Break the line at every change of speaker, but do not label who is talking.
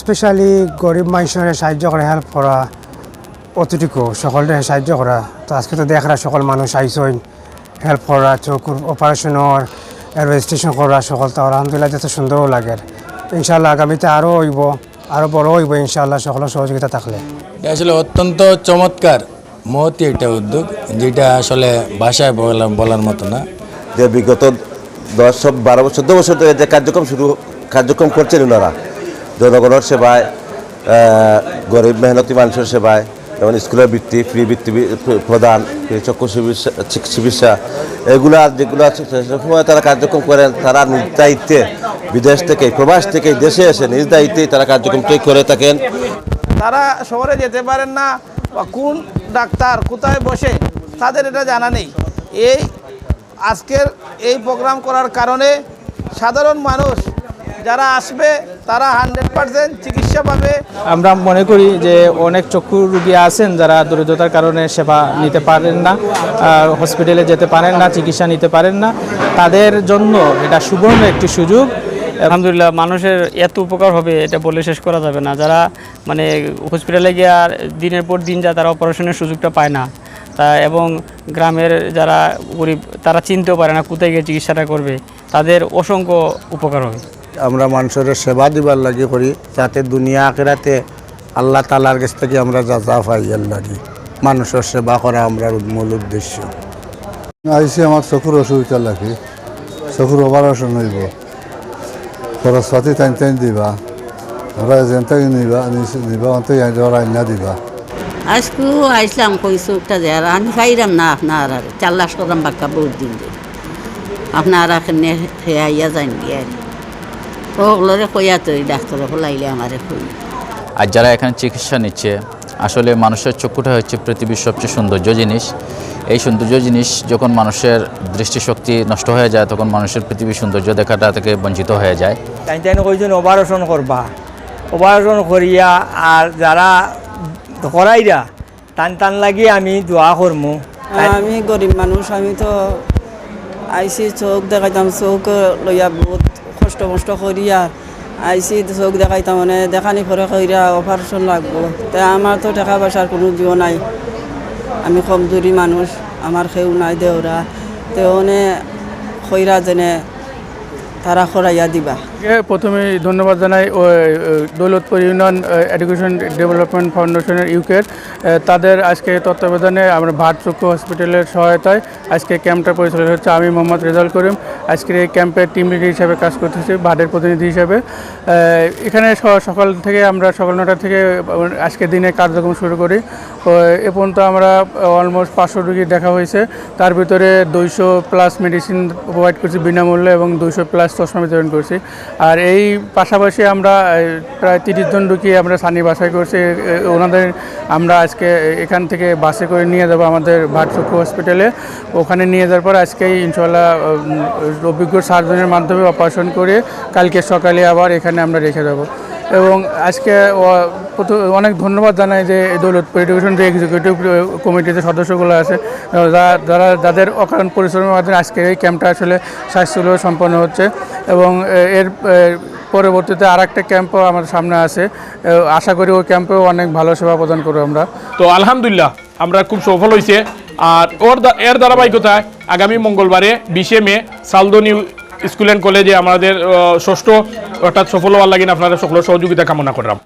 Specially গরিব মানুষের সাহায্য করা হেল্প করা অতটুকু সকলের সাহায্য করা। তো আজকে তো দেখরা সকল মানুষ আইসইন হেল্প করা চকুর অপারেশনের রেজিস্ট্রেশন করা সকল তো আলহামদুলিল্লাহ যত সুন্দরও লাগে। ইনশাল্লাহ আগামীতে আরও হইব আরও বড় হইব ইনশাল্লাহ সকলের সহযোগিতা থাকলে।
এটা আসলে অত্যন্ত চমৎকার মহতি একটা উদ্যোগ যেটা আসলে ভাষায় বলা বলার মতো না।
যে বিগত দশ বারো বছর চোদ্দ বছর ধরে যে কার্যক্রম শুরু কার্যক্রম করছেন ওনারা। জনগণের সেবায় গরিব মেহনতি মানুষের সেবায় যেমন স্কুলের বৃত্তি ফ্রি বৃত্তি প্রদান চক্ষু চিকিৎসা, চিক- চিকিৎসা এগুলা যেগুলো সময় তারা কার্যক্রম করেন তারা নিজ দায়িত্বে বিদেশ থেকে প্রবাস থেকে দেশে এসে নিজ দায়িত্বেই তারা কার্যক্রমটি করে থাকেন।
তারা শহরে যেতে পারেন না, বা কোন ডাক্তার কোথায় বসে, তাদের এটা জানা নেই। এই আজকের এই প্রোগ্রাম করার কারণে সাধারণ মানুষ যারা আসবে তারা হান্ড্রেড পার্সেন্ট চিকিৎসা পাবে।
আমরা মনে করি যে অনেক চক্ষু রুগী আছেন যারা দরিদ্রতার কারণে সেবা নিতে পারেন না হসপিটালে যেতে পারেন না চিকিৎসা নিতে পারেন না। তাদের জন্য এটা সুবর্ণ একটি সুযোগ।
আলহামদুলিল্লাহ মানুষের এত উপকার হবে এটা বলে শেষ করা যাবে না। যারা মানে হসপিটালে গিয়ে আর দিনের পর দিন যা তারা অপারেশনের সুযোগটা পায় না। তা এবং গ্রামের যারা গরিব তারা চিনতেও পারে না কোথায় গিয়ে চিকিৎসাটা করবে। তাদের অসংখ্য উপকার হবে।
আমরা মানুষের সেবা দিবার লাগি করি যাতে দুনিয়া আখেরাতে আল্লাহ তালার কাছ থেকে আমরা যা যা পাই লাগি। মানুষের সেবা করা আমরা মূল উদ্দেশ্য।
আইসি আমার চকুর অসুবিধা লাগে চকুর অপারেশন হইব। খরচপাতি টাইম টাইম দিবা ওরা যেনটা নিবা নিবা অন্তে ওরা আইনা দিবা।
আজকু আইসলাম কইসু একটা যে আর আমি পাইরাম না আপনার আর চাল্লাস করাম বাক্কা বহুত দিন আপনার এখানে হেয়াইয়া যান গিয়ে। ওগুলোরে কইয়া তো ডাক্তার হলাইলে আমারে কই?
আর যারা এখানে চিকিৎসা নিচ্ছে আসলে মানুষের চক্ষুটা হচ্ছে পৃথিবীর সবচেয়ে সৌন্দর্য জিনিস। এই সৌন্দর্য জিনিস যখন মানুষের দৃষ্টিশক্তি নষ্ট হয়ে যায় তখন মানুষের পৃথিবীর সৌন্দর্য দেখাটা থেকে বঞ্চিত হয়ে যায়।
তাই তাই কইছেন অপারেশন করবা। অপারেশন করিয়া আর যারা করাইরা টান টান লাগিয়ে আমি দোয়া করমু।
আমি গরিব মানুষ আমি তো আইসি চোখ দেখাইতাম চোখ লইয়া বহুত কষ্ট মষ্ট করিয়া আইসি চোখ দেখাইতাম মানে দেখানি করে কইরা অপারেশন লাগবো। তাই আমার তো টাকা পয়সার কোনো জীবন নাই। আমি কমজোরি মানুষ আমার সেও নাই দেওরা তেনে কইরা যেনে তারা খরাইয়া দিবা।
প্রথমে ধন্যবাদ জানাই দৌলতপুর ইউনিয়ন এডুকেশন ডেভেলপমেন্ট ফাউন্ডেশনের ইউকের। তাদের আজকে তত্ত্বাবধানে আমরা ভাট চক্ষু হসপিটালের সহায়তায় আজকে ক্যাম্পটা পরিচালনা হচ্ছে। আমি মোহাম্মদ রেজাল করিম, আজকের এই ক্যাম্পের টিম লিডার হিসাবে কাজ করতেছি ভাটের প্রতিনিধি হিসাবে। এখানে সকাল থেকে আমরা সকাল নটা থেকে আজকে দিনে কার্যক্রম শুরু করি। এ পর্যন্ত আমরা অলমোস্ট পাঁচশো রুগী দেখা হয়েছে। তার ভিতরে দুইশো প্লাস মেডিসিন প্রোভাইড করছি বিনামূল্যে এবং দুইশো প্লাস চশমা বিতরণ করছি। আর এই পাশাপাশি আমরা প্রায় তিরিশ জন ঢুকিয়ে আমরা সানি বাসায় করছি। ওনাদের আমরা আজকে এখান থেকে বাসে করে নিয়ে যাব আমাদের ভাটচক্ষু হসপিটালে। ওখানে নিয়ে যাওয়ার পর আজকেই ইনশাল্লাহ অভিজ্ঞ সার্জনের মাধ্যমে অপারেশন করে কালকে সকালে আবার এখানে আমরা রেখে দেবো এবং আজকে অনেক ধন্যবাদ জানাই যে দৌলতপুর এডুকেশন যে এক্সিকিউটিভ কমিটিতে সদস্যগুলো আছে। যারা, যাদের অকারণ পরিশ্রমের মাধ্যমে আজকে এই ক্যাম্পটা আসলে স্বাস্থ্যগুলো সম্পন্ন হচ্ছে এবং এর পরবর্তীতে আর একটা ক্যাম্পও আমার সামনে আছে। আশা করি ওই ক্যাম্পেও অনেক ভালো সেবা প্রদান করব আমরা।
তো আলহামদুলিল্লাহ, আমরা খুব সফল হয়েছে। আর ওর এর ধারাবাহিকতায় আগামী মঙ্গলবারে বিশে মে সালদনি স্কুল অ্যান্ড কলেজে আমাদের ষষ্ঠ অর্থাৎ সফল হওয়ার লাগিন আপনারা সকলের সহযোগিতা কামনা করলাম।